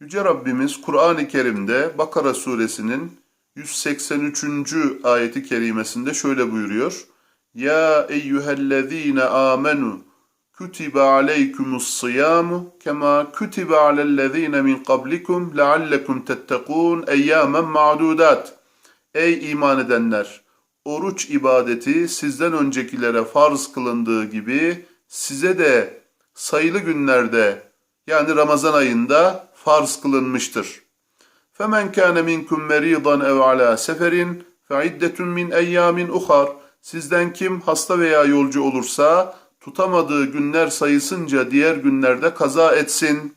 Yüce Rabbimiz Kur'an-ı Kerim'de Bakara suresinin 183. ayeti kerimesinde şöyle buyuruyor. Ya eyyühellezine amenu kutibe aleykumus siyamu kema kutibe alellezine min qablikum leallekum tettekûn eyyamen ma'dudat. Ey iman edenler! Oruç ibadeti sizden öncekilere farz kılındığı gibi size de sayılı günlerde yani Ramazan ayında farz kılınmıştır. فَمَنْ كَانَ مِنْكُمْ مَرِيضًا اَوْ عَلَى سَفَرٍ فَعِدَّةٌ مِنْ اَيَّامٍ اُخَرٍ Sizden kim hasta veya yolcu olursa tutamadığı günler sayısınca diğer günlerde kaza etsin.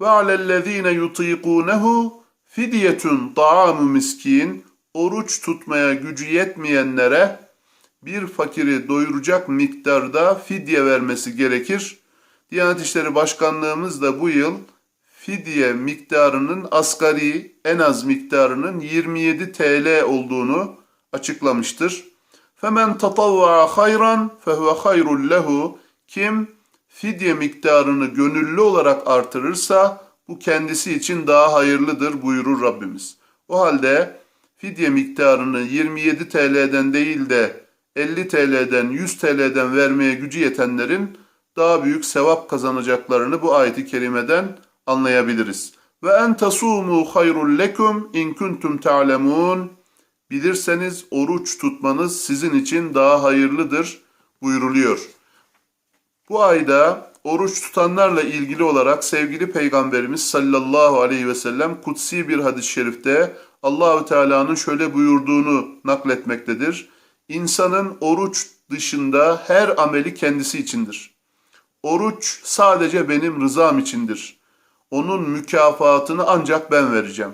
وَعَلَى الَّذ۪ينَ يُط۪يقُونَهُ فِدْيَةٌ طَعَامُ miskin Oruç tutmaya gücü yetmeyenlere bir fakiri doyuracak miktarda fidye vermesi gerekir. Diyanet İşleri Başkanlığımız da bu yıl fidye miktarının asgari en az miktarının 27 TL olduğunu açıklamıştır. Femen tatavva hayran fehuve hayrul lehu. Kim fidye miktarını gönüllü olarak artırırsa bu kendisi için daha hayırlıdır buyurur Rabbimiz. O halde fidye miktarını 27 TL'den değil de 50 TL'den 100 TL'den vermeye gücü yetenlerin daha büyük sevap kazanacaklarını bu ayeti kerimeden anlayabiliriz. Ve en tasumu hayrul lekum in kuntum ta'lemun. Bilirseniz oruç tutmanız sizin için daha hayırlıdır buyuruluyor. Bu ayda oruç tutanlarla ilgili olarak sevgili Peygamberimiz sallallahu aleyhi ve sellem kutsi bir hadis-i şerifte Allahü Teala'nın şöyle buyurduğunu nakletmektedir. İnsanın oruç dışında her ameli kendisi içindir. Oruç sadece benim rızam içindir. Onun mükafatını ancak ben vereceğim.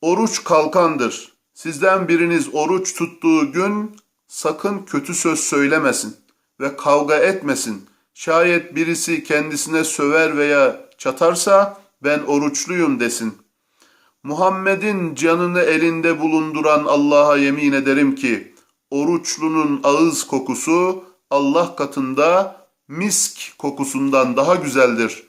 Oruç kalkandır. Sizden biriniz oruç tuttuğu gün sakın kötü söz söylemesin ve kavga etmesin. Şayet birisi kendisine söver veya çatarsa ben oruçluyum desin. Muhammed'in canını elinde bulunduran Allah'a yemin ederim ki oruçlunun ağız kokusu Allah katında misk kokusundan daha güzeldir.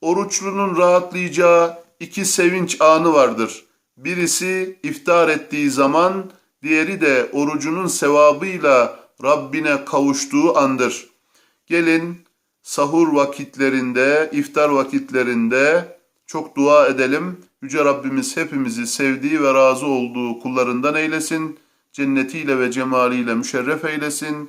Oruçlunun rahatlayacağı iki sevinç anı vardır. Birisi iftar ettiği zaman, diğeri de orucunun sevabıyla Rabbine kavuştuğu andır. Gelin sahur vakitlerinde, iftar vakitlerinde çok dua edelim. Yüce Rabbimiz hepimizi sevdiği ve razı olduğu kullarından eylesin. Cennetiyle ve cemaliyle müşerref eylesin.